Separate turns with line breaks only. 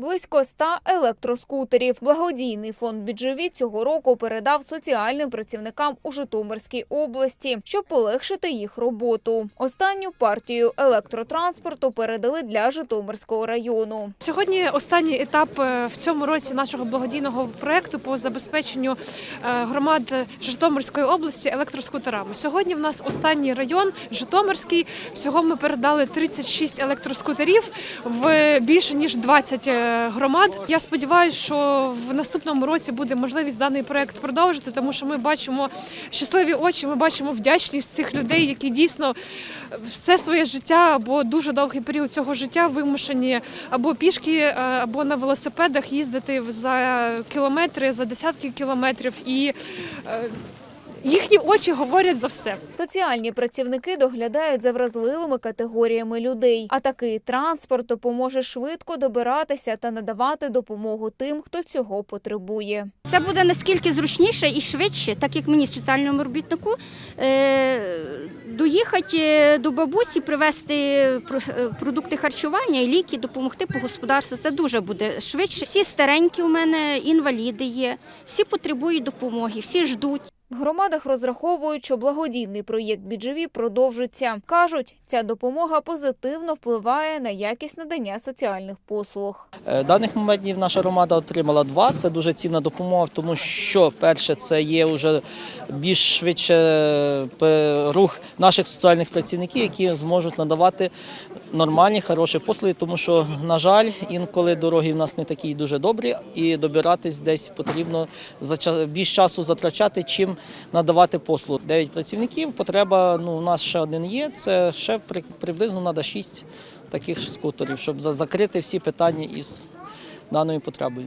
Близько 100 електроскутерів. Благодійний фонд «Біджеві» цього року передав соціальним працівникам у Житомирській області, щоб полегшити їх роботу. Останню партію електротранспорту передали для Житомирського району.
Сьогодні останній етап е, в цьому році нашого благодійного проекту по забезпеченню е, громад Житомирської області електроскутерами. Сьогодні в нас останній район Житомирський. Всього ми передали 36 електроскутерів в більше ніж 20 е, громад. Я сподіваюся, що в наступному році буде можливість даний проект продовжити, тому що ми бачимо щасливі очі, ми бачимо вдячність цих людей, які дійсно все своє життя або дуже довгий період цього життя вимушені або пішки, е, або на велосипедах їздити за кілометри, за десятки кілометрів, і е, їхні очі говорять за все.
Соціальні працівники доглядають за вразливими категоріями людей, а такий транспорт допоможе швидко добиратися та надавати допомогу тим, хто цього потребує.
Це буде наскільки зручніше і швидше, так як мені соціальному робітнику, е, доїхати до бабусі, привезти про- е, продукти харчування і ліки, допомогти по господарству. Це дуже буде швидше. Всі старенькі у мене, інваліди є, всі потребують допомоги, всі ждуть.
В громадах розраховують, що благодійний проєкт «Біджеві» продовжиться. Кажуть, ця допомога позитивно впливає на якість надання соціальних послуг.
Е, Даних моментів наша громада отримала два. Це дуже цінна допомога, тому що перше це є вже більш швидше е, рух наших соціальних працівників, які зможуть надавати нормальні, хороші послуги, тому що, на жаль, інколи дороги в нас не такі дуже добрі, і добиратись десь потрібно більш часу затрачати, чим надавати послуг. Дев'ять працівників. Потреба ну у нас ще один є. Це ще при- приблизно треба шість таких скутерів, щоб закрити всі питання із даною потребою.